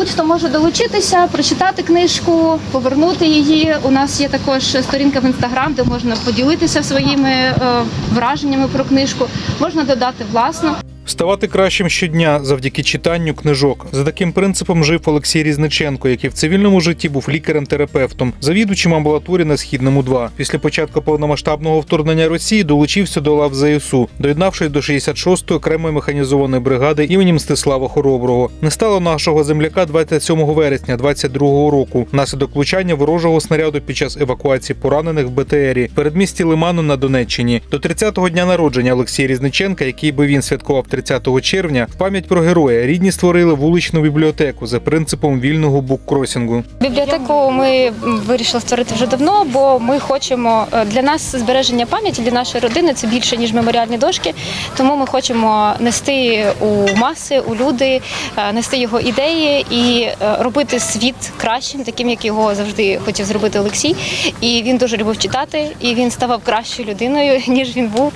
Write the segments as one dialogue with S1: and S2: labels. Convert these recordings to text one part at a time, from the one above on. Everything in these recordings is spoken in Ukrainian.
S1: Будь-хто може долучитися, прочитати книжку, повернути її. У нас є також сторінка в інстаграм, де можна поділитися своїми е, враженнями про книжку. Можна додати власну.
S2: Ставати кращим щодня завдяки читанню книжок. За таким принципом жив Олексій Різниченко, який в цивільному житті був лікарем-терапевтом, завідувачем амбулаторії на східному 2. Після початку повномасштабного вторгнення Росії долучився до лав ЗСУ, доєднавшись до 66-ї окремої механізованої бригади імені Мстислава Хороброго. Не стало нашого земляка 27 вересня 22-го року. Внаслідок влучання ворожого снаряду під час евакуації поранених в БТРі передмісті Лиману на Донеччині. До 30-го дня народження Олексія Різниченка, який би він святкував 30 червня, в пам'ять про героя рідні створили вуличну бібліотеку за принципом вільного буккросінгу.
S1: Бібліотеку ми вирішили створити вже давно, бо ми хочемо е, для нас збереження пам'яті для нашої родини це більше ніж меморіальні дошки. Тому ми хочемо нести у маси, у люди, е, нести його ідеї і е, робити світ кращим, таким як його завжди хотів зробити Олексій. І він дуже любив читати, і він ставав кращою людиною ніж він був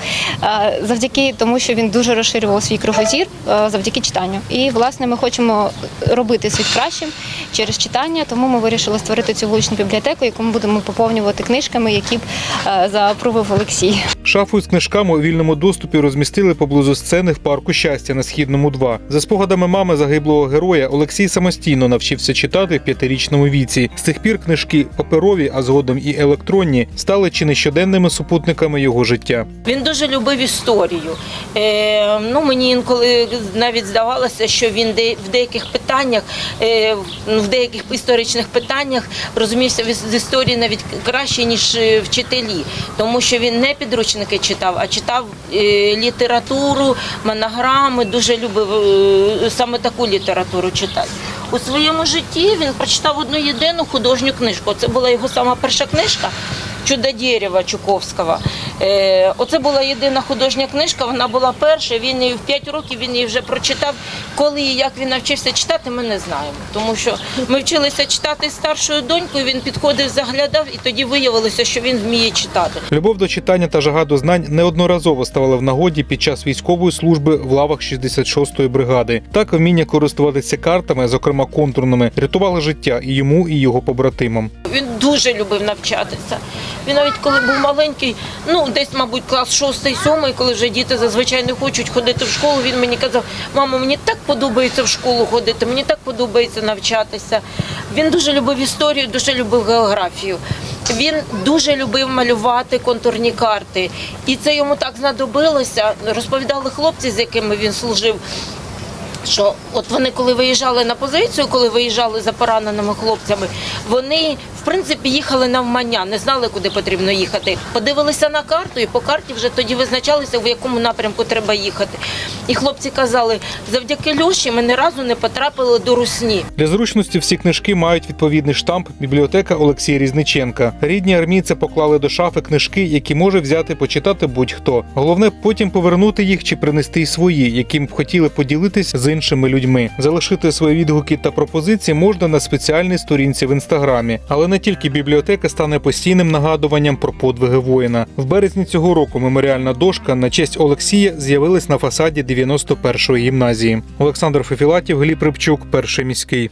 S1: завдяки тому, що він дуже розширював свій кругозір е, завдяки читанню. І власне ми хочемо робити світ кращим через читання. Тому ми вирішили створити цю вуличну бібліотеку, яку ми будемо поповнювати книжками, які б е, запровив Олексій.
S2: Шафу з книжками у вільному доступі розмістили поблизу сцени в парку щастя на східному 2. За спогадами мами загиблого героя, Олексій самостійно навчився читати в п'ятирічному віці. З тих пір книжки паперові, а згодом і електронні, стали чи не щоденними супутниками його життя.
S3: Він дуже любив історію. Е, ну, мені інколи навіть здавалося, що він де, в деяких питаннях, е, ну, в деяких історичних питаннях розумівся з історії навіть краще, ніж е, вчителі, тому що він не підручники читав, а читав літературу, монограми, дуже любив саме таку літературу читати. У своєму житті він прочитав одну єдину художню книжку. Це була його сама перша книжка. Чудо дерева Чуковського. Е, оце була єдина художня книжка. Вона була перша. Він її в 5 років він її вже прочитав. Коли і як він навчився читати, ми не знаємо. Тому що ми вчилися читати старшою донькою. Він підходив, заглядав, і тоді виявилося, що він вміє читати.
S2: Любов до читання та жага до знань неодноразово ставали в нагоді під час військової служби в лавах 66-ї бригади. Так вміння користуватися картами, зокрема контурними, рятували життя і йому, і його побратимам.
S3: Він дуже любив навчатися. Він навіть коли був маленький, ну десь, мабуть, клас 6-7, коли вже діти зазвичай не хочуть ходити в школу, він мені казав, мамо, мені так подобається в школу ходити, мені так подобається навчатися. Він дуже любив історію, дуже любив географію. Він дуже любив малювати контурні карти. І це йому так знадобилося. Розповідали хлопці, з якими він служив. Що от вони, коли виїжджали на позицію, коли виїжджали за пораненими хлопцями, вони принципі їхали навмання, не знали, куди потрібно їхати. Подивилися на карту, і по карті вже тоді визначалися, в якому напрямку треба їхати. І хлопці казали, завдяки Льоші ми ні разу не потрапили до русні.
S2: Для зручності всі книжки мають відповідний штамп бібліотека Олексія Різниченка. Рідні армійці поклали до шафи книжки, які може взяти почитати будь-хто. Головне потім повернути їх чи принести й свої, яким б хотіли поділитись з іншими людьми. Залишити свої відгуки та пропозиції можна на спеціальній сторінці в інстаграмі. Але не тільки бібліотека стане постійним нагадуванням про подвиги воїна. В березні цього року меморіальна дошка на честь Олексія з'явилась на фасаді 91-ї гімназії. Олександр Фефілатів, Гліб Рибчук, перший міський.